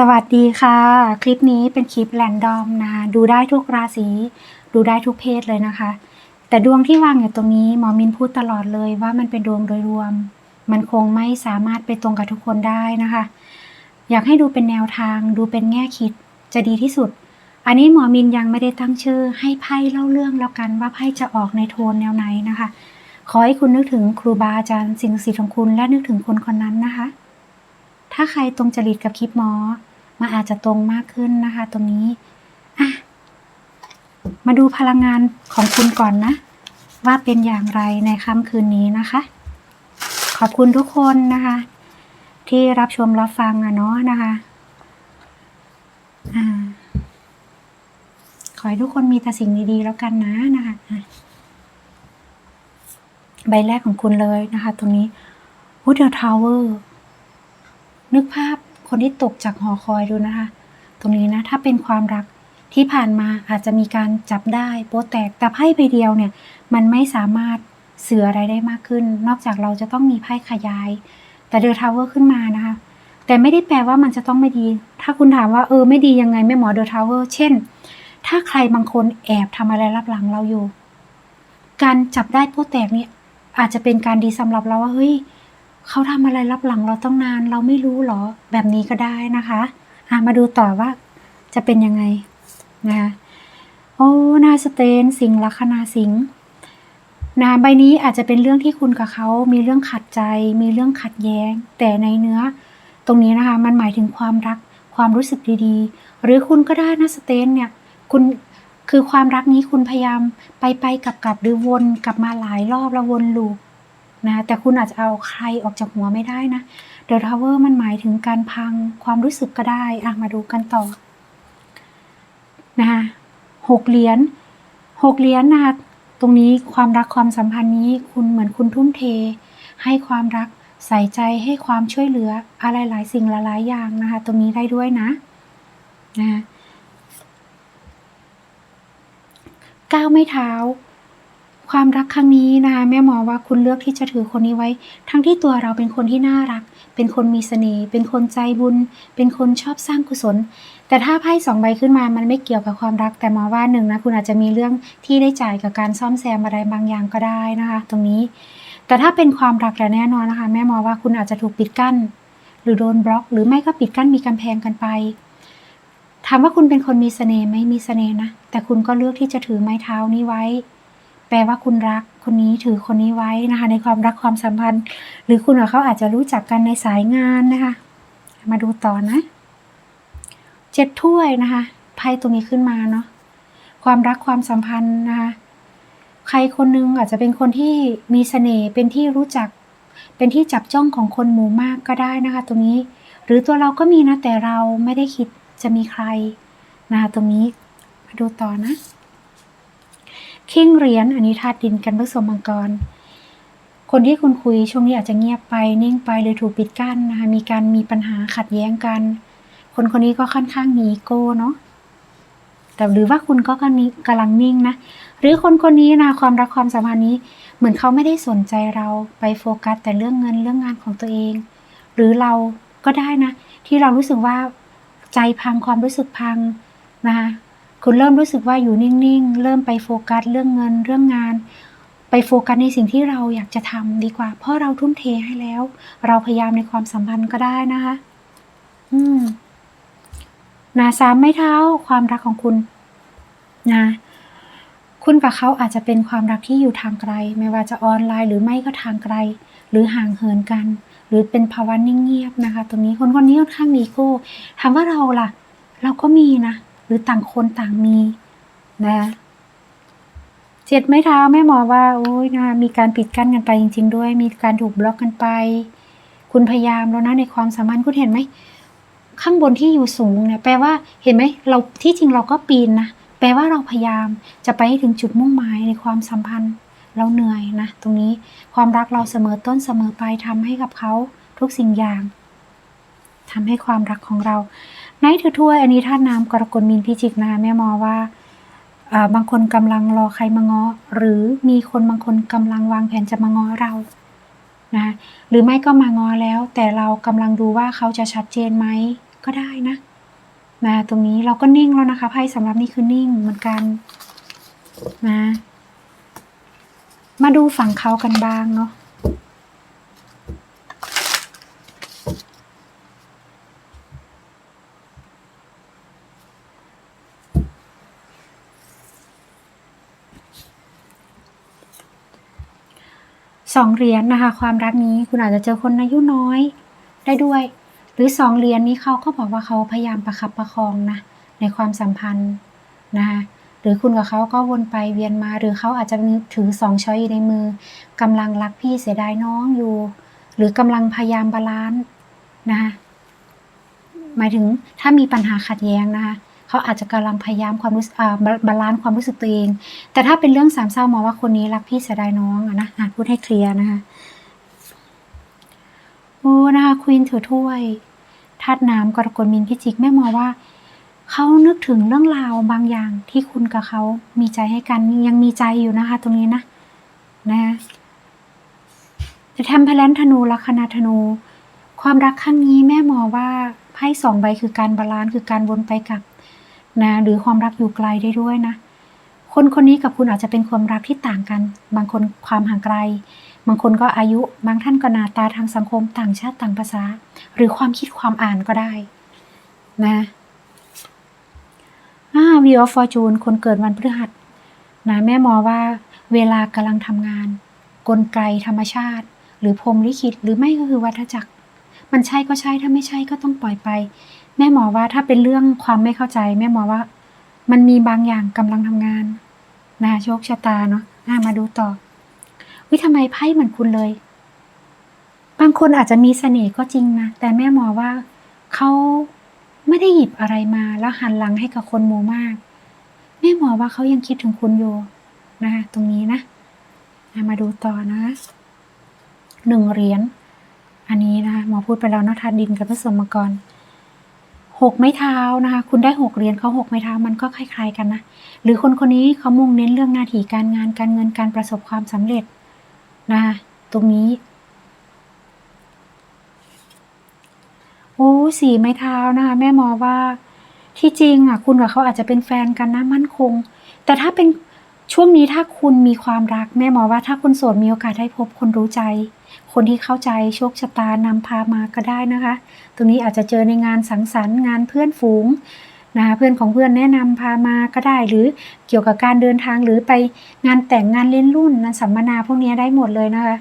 สวัสดีค่ะ คลิปนี้เป็นคลิปแรนดอมนะคะดูได้ทุกราศี ดูได้ทุกเพศเลยนะคะ แต่ดวงที่วางอยู่ตรงนี้หมอมินพูดตลอดเลยว่ามันเป็นดวงโดยรวม มันคงไม่สามารถไปตรงกับทุกคนได้นะคะ อยากให้ดูเป็นแนวทาง ดูเป็นแง่คิดจะดีที่สุด อันนี้หมอมินยังไม่ได้ตั้งชื่อ ให้ไพ่เล่าเรื่องแล้วกันว่าไพ่จะออกในโทนแนวไหนนะคะ ขอให้คุณนึกถึงครูบาอาจารย์สิ่งศักดิ์สิทธิ์ของคุณและนึกถึงคนคนนั้นนะคะถ้าใครตรงจริตกับคลิปหมอ มาอาจจะตรงมากขึ้นนะคะ ตรงนี้อะมาดูพลังงานของคุณก่อนนะ ว่าเป็นอย่างไรในค่ำคืนนี้นะคะ ขอบคุณทุกคนนะคะ ที่รับชมรับฟังอะเนาะนะคะอ่าขอให้ทุกคนมีแต่สิ่งดีๆแล้วกันนะนะคะอะใบแรกของคุณเลยนะคะ ตรงนี้วูดเดอร์ทาวเวอร์นึกภาพ คนที่ตกจากหอคอยดูนะคะ ตรงนี้นะถ้าเป็นความรักที่ผ่านมาอาจจะมีการจับได้โป๊ะแตกแต่ไพ่ใบเดียวเนี่ย มันไม่สามารถสื่ออะไรได้มากขึ้น นอกจากเราจะต้องมีไพ่ขยาย แต่เดอทาวเวอร์ขึ้นมานะคะ แต่ไม่ได้แปลว่ามันจะต้องไม่ดี ถ้าคุณถามว่าเออไม่ดียังไงแม่หมอเดอทาวเวอร์เช่น ถ้าใครบางคนแอบทำอะไรรับหลังเราอยู่ การจับได้โป๊ะแตกเนี่ยอาจจะเป็นการดีสำหรับเราว่าเฮ้ย เขาทำอะไรรับหลังเราต้องนาน เราไม่รู้หรอ แบบนี้ก็ได้นะคะอะมาดูต่อว่าจะเป็นยังไงนะคะโอ้นาสเตนสิงลัคนาสิงนาใบนี้อาจจะเป็นเรื่องที่คุณกับเขา มีเรื่องขัดใจ มีเรื่องขัดแย้ง แต่ในเนื้อ ตรงนี้นะคะ มันหมายถึงความรัก ความรู้สึกดีๆ หรือคุณก็ได้นะสเตนเนี่ย คุณ คือความรักนี้คุณพยายามไปไปกลับกลับหรือวนกลับมาหลายรอบแล้ววนลูป นะแต่คุณอาจจะเอาใครออกจากหัวไม่ได้นะ The Tower มันหมายถึงการพังความรู้สึกก็ได้อะมาดูกันต่อนะคะหกเหรียญหกเหรียญนะคะตรงนี้ความรักความสัมพันธ์นี้คุณเหมือนคุณทุ่มเท ให้ความรักใส่ใจให้ความช่วยเหลืออะไรหลายสิ่งหลายอย่างนะคะตรงนี้ได้ด้วยนะนะก้าวไม่เท้า ความรักครั้งนี้นะคะแม่หมอว่าคุณเลือกที่จะถือคนนี้ไว้ ทั้งที่ตัวเราเป็นคนที่น่ารัก เป็นคนมีเสน่ห์เป็นคนใจบุญ เป็นคนชอบสร้างกุศล แต่ถ้าไพ่สองใบขึ้นมามันไม่เกี่ยวกับความรัก แต่หมอว่าหนึ่งนะคุณอาจจะมีเรื่องที่ได้จ่ายกับการซ่อมแซมอะไรบางอย่างก็ได้นะคะ ตรงนี้ แต่ถ้าเป็นความรักแล้วแน่นอนนะคะ แม่หมอว่าคุณอาจจะถูกปิดกั้น หรือโดนบล็อก หรือไม่ก็ปิดกั้นมีกำแพงกันไปถามว่าคุณเป็นคนมีเสน่ห์ไหมมีเสน่ห์นะ แต่คุณก็เลือกที่จะถือไม้เท้านี้ไว้ แปลว่าคุณรักคนนี้ถือคนนี้ไว้นะคะ ในความรักความสัมพันธ์ หรือคุณกับเขาอาจจะรู้จักกันในสายงานนะคะ มาดูต่อนะเจ็ดถ้วยนะคะไพ่ตรงนี้ขึ้นมาเนาะความรักความสัมพันธ์นะคะใครคนนึงอาจจะเป็นคนที่มีเสน่ห์เป็นที่รู้จัก เป็นที่จับจ้องของคนหมู่มากก็ได้นะคะ ตรงนี้ หรือตัวเราก็มีนะแต่เราไม่ได้คิดจะมีใครนะคะตรงนี้มาดูต่อนะ คิงเหรียญอันนี้ธาตุดินกันผสมมังกร คนที่คุณคุยช่วงนี้อาจจะเงียบไปนิ่งไปหรือถูกปิดกั้นนะคะมีการมีปัญหาขัดแย้งกัน คนคนนี้ก็ค่อนข้างมีโก้เนาะแต่หรือว่าคุณก็กำลังกำลังนิ่งนะ หรือคนคนนี้นะความรักความสัมพันธ์นี้ เหมือนเขาไม่ได้สนใจเราไปโฟกัส แต่เรื่องเงินเรื่องงานของตัวเอง หรือเราก็ได้นะ ที่เรารู้สึกว่าใจพังความรู้สึกพังนะคะ คุณเริ่มรู้สึกว่าอยู่นิ่งๆ เริ่มไปโฟกัสเรื่องเงินเรื่องงาน ไปโฟกัสในสิ่งที่เราอยากจะทำดีกว่า เพราะเราทุ่มเทให้แล้ว เราพยายามในความสัมพันธ์ก็ได้นะคะ อืมนะสามไม่เท้าความรักของคุณ นะคุณกับเขาอาจจะเป็นความรักที่อยู่ทางไกล ไม่ว่าจะออนไลน์หรือไม่ก็ทางไกล หรือห่างเหินกัน หรือเป็นภาวะนิ่งเงียบนะคะ ตรงนี้คนคนนี้ค่อนข้างมีโก้ถามว่าเราล่ะ เราก็มีนะ หรือต่างคนต่างมีนะเจ็ดไม้เท้าแม่หมอว่าโอ้ยนะมีการปิดกั้นกันไปจริง ๆ ด้วย มีการถูกบล็อกกันไป คุณพยายามแล้วนะในความสัมพันธ์คุณเห็นไหมข้างบนที่อยู่สูงเนี่ยแปลว่าเห็นไหมเราที่จริงเราก็ปีนนะแปลว่าเราพยายามจะไปให้ถึงจุดมุ่งหมายในความสัมพันธ์ เราเหนื่อยนะตรงนี้ความรักเราเสมอต้นเสมอปลายทำให้กับเขาทุกสิ่งอย่างทำให้ความรักของเรา ไนท์ถือถ้วยอันนี้ธาตุน้ำกรกฎมีนพิจิกนะแม่มอว่าบางคนกำลังรอใครมาง้อหรือมีคนบางคนกำลังวางแผนจะมาง้อเรานะหรือไม่ก็มาง้อแล้ว แต่เรากำลังดูว่าเขาจะชัดเจนไหมก็ได้นะนะตรงนี้เราก็นิ่งแล้วนะคะไพ่สำหรับนี่คือนิ่งเหมือนกันนะมาดูฝั่งเขากันบ้างเนาะ สองเหรียญนะคะ ความรักนี้คุณอาจจะเจอคนอายุน้อยได้ด้วย หรือสองเหรียญนี้เขาก็บอกว่าเขาพยายามประคับประคองนะในความสัมพันธ์นะคะหรือคุณกับเขาก็วนไปเวียนมาหรือเขาอาจจะถือสองช้อยอยู่ในมือกำลังรักพี่เสียดายน้องอยู่ หรือกำลังพยายามบาลานซ์นะคะหมายถึงถ้ามีปัญหาขัดแย้งนะคะ เขาอาจจะกำลังพยายามความรู้สึกอ่าบาลานซ์ความรู้สึกตัวเอง แต่ถ้าเป็นเรื่องสามเศร้ามองว่าคนนี้รักพี่เสียดายน้องอะนะอ่านพูดให้เคลียร์นะคะโอ้นะคะควีนถือถ้วยธาตุน้ำกรกฎมินพิจิกแม่มองว่าเขานึกถึงเรื่องราวบางอย่างที่คุณกับเขามีใจให้กันยังมีใจอยู่นะคะ ตรงนี้นะนะจะทำพลันธนูลัคนาธนู ความรักครั้งนี้แม่มองว่าไพ่สองใบคือการบาลานซ์คือการวนไปกลับ นะหรือความรักอยู่ไกลได้ด้วยนะ คนคนนี้กับคุณอาจจะเป็นความรักที่ต่างกัน บางคนความห่างไกล บางคนก็อายุ บางท่านก็นาตาทางสังคมต่างชาติต่างภาษา หรือความคิดความอ่านก็ได้นะอ่าวีออฟฟอร์จูนคนเกิดวันพฤหัสนะแม่มอว่าเวลากำลังทำงาน กลไกธรรมชาติ หรือพรมลิขิตหรือไม่ก็คือวัฏจักร มันใช่ก็ใช่ถ้าไม่ใช่ก็ต้องปล่อยไป แม่หมอว่าถ้าเป็นเรื่องความไม่เข้าใจ แม่หมอว่า มันมีบางอย่างกำลังทำงานนะโชคชะตาเนาะะมาดูต่อ วิทำไมไพ่เหมือนคุณเลย บางคนอาจจะมีเสน่ห์ก็จริงนะแต่แม่หมอว่าเขาไม่ได้หยิบอะไรมา แล้วหันหลังให้กับคนหมู่มาก แม่หมอว่าเขายังคิดถึงคุณอยู่นะคะตรงนี้นะมาดูต่อนะหนึ่งเหรียญอันนี้นะคะหมอพูดไปแล้วนะธาตุดินกับผสมกร หกไม้เท้านะคะ คุณได้หกเหรียญเขาหกไม้เท้ามันก็คล้าย ๆ กันนะ หรือคนคนนี้เขามุ่งเน้นเรื่องหน้าที่การงานการเงินการประสบความสำเร็จนะคะตรงนี้โอ้สี่ไม้เท้านะคะ แม่มอว่าที่จริงอะ คุณกับเขาอาจจะเป็นแฟนกันนะมั่นคง แต่ถ้าเป็นช่วงนี้ถ้าคุณมีความรัก แม่มอว่าถ้าคุณโสดมีโอกาสได้พบคนรู้ใจ คนที่เข้าใจโชคชะตานำพามาก็ได้นะคะ ตรงนี้อาจจะเจอในงานสังสรรค์งานเพื่อนฝูงนะคะเพื่อนของเพื่อนแนะนำพามาก็ได้ หรือเกี่ยวกับการเดินทางหรือไปงานแต่งงานเล่นรุ่นงานสัมมนาพวกนี้ได้หมดเลยนะคะ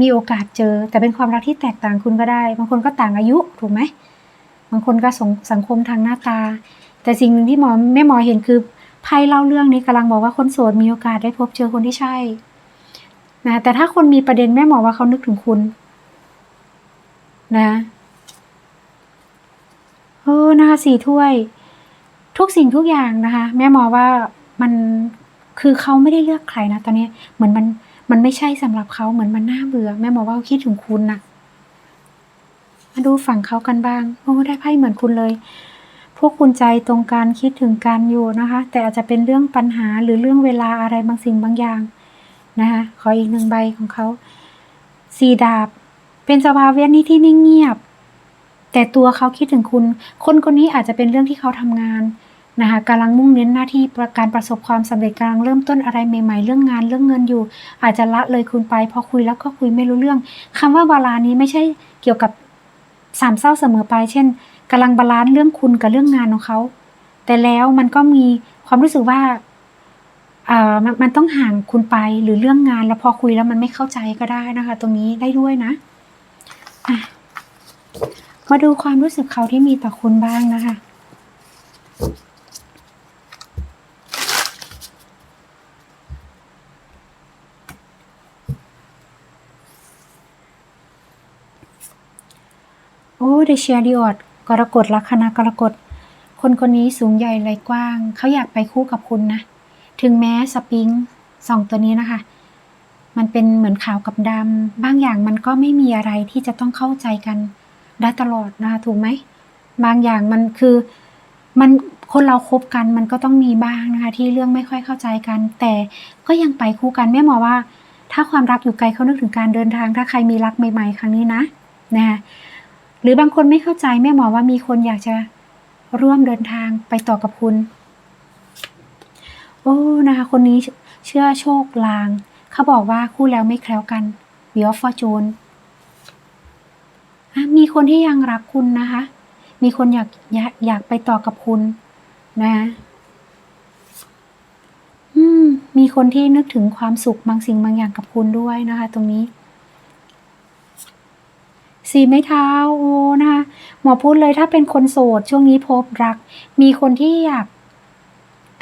มีโอกาสเจอแต่เป็นความรักที่แตกต่างคุณก็ได้ บางคนก็ต่างอายุถูกไหมบางคนก็สสังคมทางหน้าตา แต่สิ่งหนึ่งที่หมอแม่หมอเห็นคือไพ่เล่าเรื่องนี้กำลังบอกว่าคนโสดมีโอกาสได้พบเจอคนที่ใช่ นะแต่ถ้าคนมีประเด็นแม่หมอว่าเขานึกถึงคุณ นะโอ้นะคะสี่ถ้วย ทุกสิ่งทุกอย่างนะคะ แม่หมอว่ามันคือเขาไม่ได้เลือกใครนะตอนนี้เหมือนมันมันไม่ใช่สำหรับเขาเหมือนมันน่าเบื่อ แม่หมอว่าเขาคิดถึงคุณนะมาดูฝั่งเขากันบ้างโอ้ได้ไพ่เหมือนคุณเลย พวกคุณใจตรงกันคิดถึงกันอยู่นะคะ แต่อาจจะเป็นเรื่องปัญหาหรือเรื่องเวลาอะไรบางสิ่งบางอย่าง นะคะขออีกหนึ่งใบของเขาสีดาบ เป็นสภาวะนี้ที่นิ่งเงียบ แต่ตัวเขาคิดถึงคุณ คนคนนี้อาจจะเป็นเรื่องที่เขาทำงานนะคะกำลังมุ่งเน้นหน้าที่ประการประสบความสำเร็จกำลังเริ่มต้นอะไรใหม่ๆ เรื่องงานเรื่องเงินอยู่ อาจจะละเลยคุณไปพอคุยแล้วก็คุยไม่รู้เรื่องคำว่าบาลานี้ไม่ใช่เกี่ยวกับสามเศร้าเสมอไป เช่นกำลังบาลานซ์เรื่องคุณกับเรื่องงานของเขา แต่แล้วมันก็มีความรู้สึกว่า อ่ามันมันต้องห่างคุณไปหรือเรื่องงานแล้วพอคุยแล้วมันไม่เข้าใจก็ได้นะคะ ตรงนี้ได้ด้วยนะอะมาดูความรู้สึกเขาที่มีต่อคุณบ้างนะคะโอ้เดเชียดิออดกรกฎลัคนากรกฎคนคนนี้สูงใหญ่ไหลกว้าง เขาอยากไปคู่กับคุณนะ ถึงแม้สปริงสองตัวนี้นะคะ มันเป็นเหมือนขาวกับดำบางอย่างมันก็ไม่มีอะไรที่จะต้องเข้าใจกันได้ตลอดนะคะถูกไหม บางอย่างมันคือมันคนเราคบกันมันก็ต้องมีบ้างนะคะ ที่เรื่องไม่ค่อยเข้าใจกัน แต่ก็ยังไปคู่กันแม่หมอว่า ถ้าความรักอยู่ไกลเขานึกถึงการเดินทาง ถ้าใครมีรักใหม่ ๆ ครั้งนี้นะนะคะหรือบางคนไม่เข้าใจแม่หมอว่ามีคนอยากจะร่วมเดินทางไปต่อกับคุณ โอ้นะคะคนนี้เชื่อโชคลาง เขาบอกว่าคู่แล้วไม่แคล้วกันวิออฟฟอร์จูนมีคนที่ยังรักคุณนะคะ มีคนอยากอยากอยากไปต่อกับคุณนะอืมมีคนที่นึกถึงความสุขบางสิ่งบางอย่างกับคุณด้วยนะคะ ตรงนี้ สีไม้เท้าโอ้นะคะหมอพูดเลยถ้าเป็นคนโสด ช่วงนี้พบรัก มีคนที่อยาก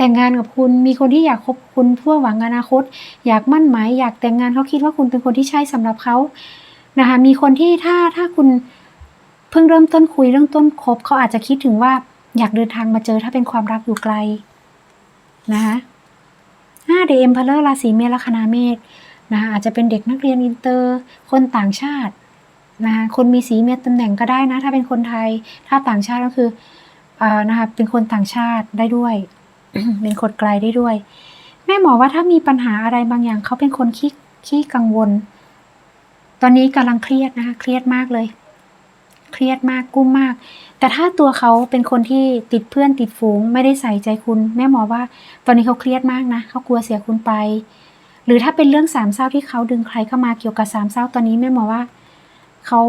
แต่งงานกับคุณมีคนที่อยากคบคุณเพื่อหวังอนาคต อยากมั่นหมายอยากแต่งงานเขาคิดว่าคุณเป็นคนที่ใช่สำหรับเขานะคะมีคนที่ถ้าถ้าคุณเพิ่งเริ่มต้นคุยเริ่มต้นคบเขาอาจจะคิดถึงว่าอยากเดินทางมาเจอถ้าเป็นความรักอยู่ไกลนะคะห้าเดเอ็มเพลเลอร์ราศีเมษลัคนาเมษนะคะอาจจะเป็นเด็กนักเรียนอินเตอร์ คนต่างชาตินะคะคนมีสีเมษตำแหน่งก็ได้นะ ถ้าเป็นคนไทย ถ้าต่างชาติก็คืออ่านะคะเป็นคนต่างชาติได้ด้วย เป็นคนไกลได้ด้วย แม่หมอว่าถ้ามีปัญหาอะไรบางอย่างเขาเป็นคนขี้ขี้กังวล ตอนนี้กำลังเครียดนะคะเครียดมากเลย เครียดมากกุ้มมาก แต่ถ้าตัวเขาเป็นคนที่ติดเพื่อนติดฝูง ไม่ได้ใส่ใจคุณ แม่หมอว่า ตอนนี้เขาเครียดมากนะเขากลัวเสียคุณไป หรือถ้าเป็นเรื่องสามเศร้าที่เขาดึงใครเข้ามาเกี่ยวกับสามเศร้าตอนนี้แม่หมอว่าเขา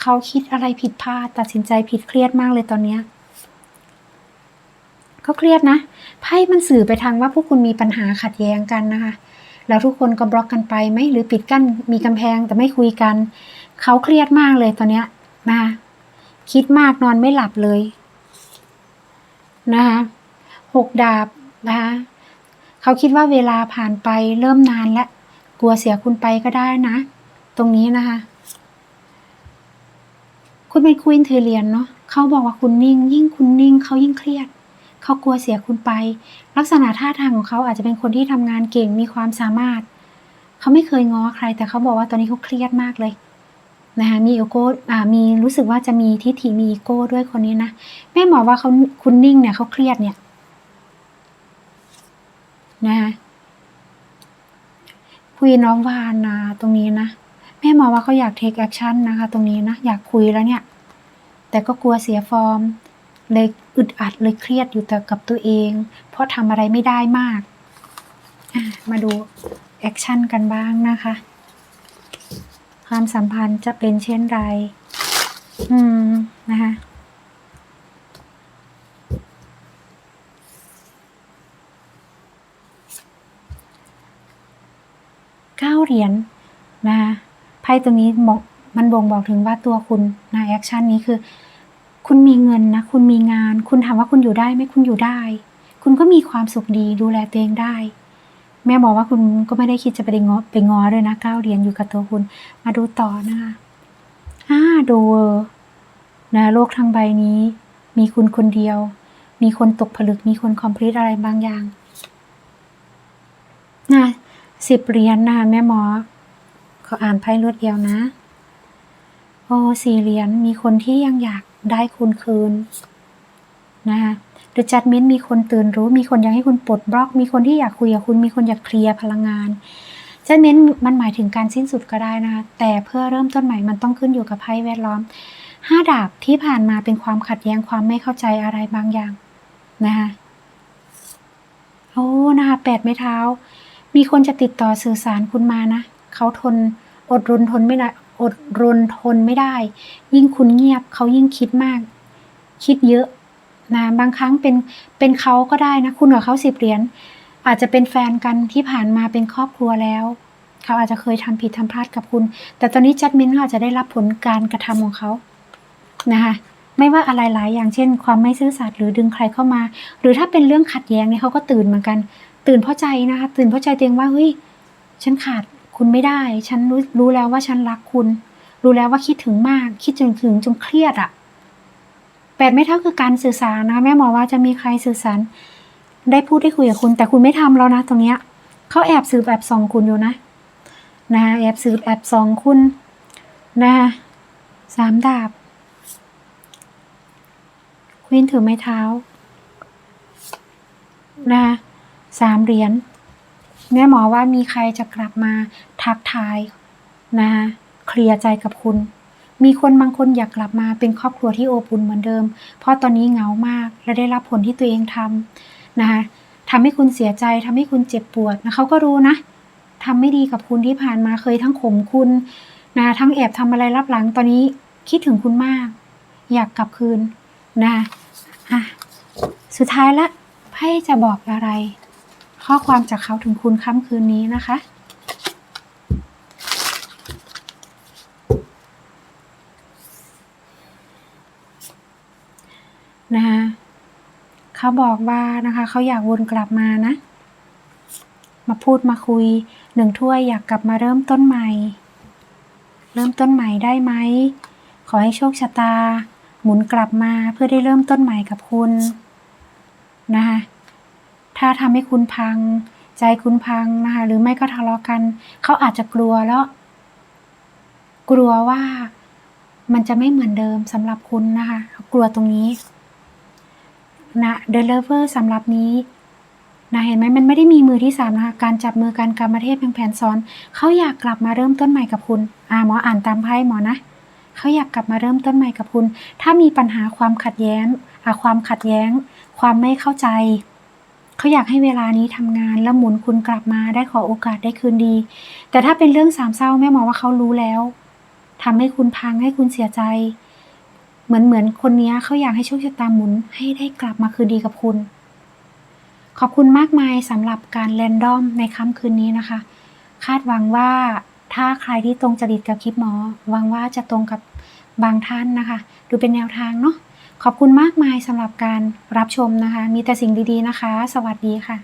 เขาคิดอะไรผิดพลาด ตัดสินใจผิดเครียดมากเลยตอนเนี้ย เขาเครียดนะไพ่มันสื่อไปทางว่าพวกคุณมีปัญหาขัดแย้งกันนะคะแล้วทุกคนก็บล็อกกันไปไหมหรือปิดกั้นมีกำแพงแต่ไม่คุยกัน เขาเครียดมากเลยตอนเนี้ยนะคะคิดมากนอนไม่หลับเลยนะคะหกดาบนะคะเขาคิดว่าเวลาผ่านไปเริ่มนานและกลัวเสียคุณไปก็ได้นะ ตรงนี้นะคะ คุณเป็นควีนเทเลียนเนาะเขาบอกว่าคุณนิ่ง ยิ่งคุณนิ่งเขายิ่งเครียด เขากลัวเสียคุณไป ลักษณะท่าทางของเขาอาจจะเป็นคนที่ทำงานเก่งมีความสามารถ เขาไม่เคยง้อใคร แต่เขาบอกว่าตอนนี้เขาเครียดมากเลยนะคะมีอีโก้อ่ามีรู้สึกว่าจะมีทิฐิมีอีโก้ด้วยคนนี้นะแม่หมอว่าเขาคุณนิ่งเนี่ยเขาเครียดเนี่ยนะคะคุยน้องวานนะตรงนี้นะแม่หมอว่าเขาอยากเทคแอคชั่นนะคะ ตรงนี้นะอยากคุยแล้วเนี่ย แต่ก็กลัวเสียฟอร์ม เลย อึดอัดเลยเครียดอยู่แต่กับตัวเอง เพราะทำอะไรไม่ได้มาก มาดูแอคชั่นกันบ้างนะคะ ความสัมพันธ์จะเป็นเช่นไร อืม นะคะเก้าเหรียญนะคะไพ่ตรงนี้มันบ่งบอกถึงว่าตัวคุณนะแอคชั่นนี้คือ คุณมีเงินนะ คุณมีงาน คุณถามว่าคุณอยู่ได้ไหมคุณอยู่ได้ คุณก็มีความสุขดีดูแลตัวเองได้ แม่บอกว่าคุณก็ไม่ได้คิดจะไปงอไปงอเลยนะเก้าเหรียญอยู่กับตัวคุณ มาดูต่อนะคะอ่าดูนะโลกทั้งใบนี้ มีคุณคนเดียว มีคนตกผลึก มีคนคอมพลีทอะไรบางอย่างนะสิบเหรียญนะคะแม่หมอขาอ่านไพ่รวดเดียวนะ โอ้สี่เหรียญมีคนที่ยังอยาก ได้คุณคืนนะคะหรือจัดเม้นมีคนตื่นรู้มีคนอยากให้คุณปลดบล็อก มีคนที่อยากคุยกับคุณมีคนอยากเคลียร์พลังงานจัดเม้นมันหมายถึงการสิ้นสุดก็ได้นะคะแต่เพื่อเริ่มต้นใหม่มันต้องขึ้นอยู่กับไพ่แวดล้อมห้าดาบที่ผ่านมาเป็นความขัดแย้งความไม่เข้าใจอะไรบางอย่างนะคะโอ้นะคะแปดไม้เท้า มีคนจะติดต่อสื่อสารคุณมานะเขาทนอดรนทนไม่ได้ อดรนทนไม่ได้ ยิ่งคุณเงียบเขายิ่งคิดมาก คิดเยอะนะบางครั้งเป็นเป็นเขาก็ได้นะ คุณกับเขาสิบเหรียญอาจจะเป็นแฟนกันที่ผ่านมาเป็นครอบครัวแล้วเขาอาจจะเคยทำผิดทำพลาดกับคุณ แต่ตอนนี้จัดมินเขาอาจจะได้รับผลการกระทำของเขานะคะไม่ว่าอะไรหลายอย่างเช่น ความไม่ซื่อสัตย์หรือดึงใครเข้ามา หรือถ้าเป็นเรื่องขัดแย้งเนี่ยเขาก็ตื่นเหมือนกัน ตื่นเพราะใจนะคะตื่นเพราะใจตัวเองว่าเฮ้ยฉันขาด คุณไม่ได้ ฉันรู้รู้แล้วว่าฉันรักคุณ รู้แล้วว่าคิดถึงมาก คิดจนถึงจนเครียดอะ่ะแปดไม่เท่าคือการสื่อสารนะแม่หมอว่าจะมีใครสื่อสาร ได้พูดได้คุยกับคุณ แต่คุณไม่ทำแล้วนะตรงเนี้ยเขาแอบสืบแอบส่องคุณอยู่นะนะแอบสืบแอบส่องคุณนะสามดาบควีนถือไม้เท้านะสามเหรียญ แม่หมอว่ามีใครจะกลับมาทักทายนะเคลียร์ใจกับคุณ มีคนบางคนอยากกลับมาเป็นครอบครัวที่อบอุ่นเหมือนเดิม เพราะตอนนี้เหงามากและได้รับผลที่ตัวเองทำนะคะทำให้คุณเสียใจทำให้คุณเจ็บปวดนะเขาก็รู้นะทำไม่ดีกับคุณที่ผ่านมาเคยทั้งข่มคุณนะทั้งแอบทำอะไรรับหลังตอนนี้คิดถึงคุณมาก อยากกลับคืนนะอะสุดท้ายละไพ่จะบอกอะไร ข้อความจากเขาถึงคุณค่ำคืนนี้นะคะ นะคะเขาบอกว่านะคะเขาอยากวนกลับมานะ มาพูดมาคุยหนึ่งถ้วยอยากกลับมาเริ่มต้นใหม่ เริ่มต้นใหม่ได้ไหม ขอให้โชคชะตา หมุนกลับมาเพื่อได้เริ่มต้นใหม่กับคุณนะคะ ถ้าทำให้คุณพัง ใจคุณพังนะคะ หรือไม่ก็ทะเลาะกัน เขาอาจจะกลัวแล้ว กลัวว่ามันจะไม่เหมือนเดิมสำหรับคุณนะคะกลัวตรงนี้นะ The Lover สำหรับนี้นะเห็นไหมมันไม่ได้มีมือที่สามนะคะการจับมือการกรรมเทพแผนซ้อนเขาอยากกลับมาเริ่มต้นใหม่กับคุณอ่าหมออ่านตามไพ่หมอนะเขาอยากกลับมาเริ่มต้นใหม่กับคุณ ถ้ามีปัญหาความขัดแย้งอ่าความขัดแย้ง ความไม่เข้าใจ เขาอยากให้เวลานี้ทำงานแล้วหมุนคุณกลับมาได้ขอโอกาสได้คืนดี แต่ถ้าเป็นเรื่องสามเศร้าแม่หมอว่าเขารู้แล้วทำให้คุณพังให้คุณเสียใจ เหมือนเหมือนคนนี้เขาอยากให้โชคชะตาหมุนให้ได้กลับมาคืนดีกับคุณ ขอบคุณมากมายสำหรับการแรนดอมในค่ำคืนนี้นะคะ คาดหวังว่าถ้าใครที่ตรงจริตกับคลิปหมอหวังว่าจะตรงกับบางท่านนะคะ ดูเป็นแนวทางเนาะ ขอบคุณมากมายสำหรับการรับชมนะคะ มีแต่สิ่งดีๆนะคะ สวัสดีค่ะ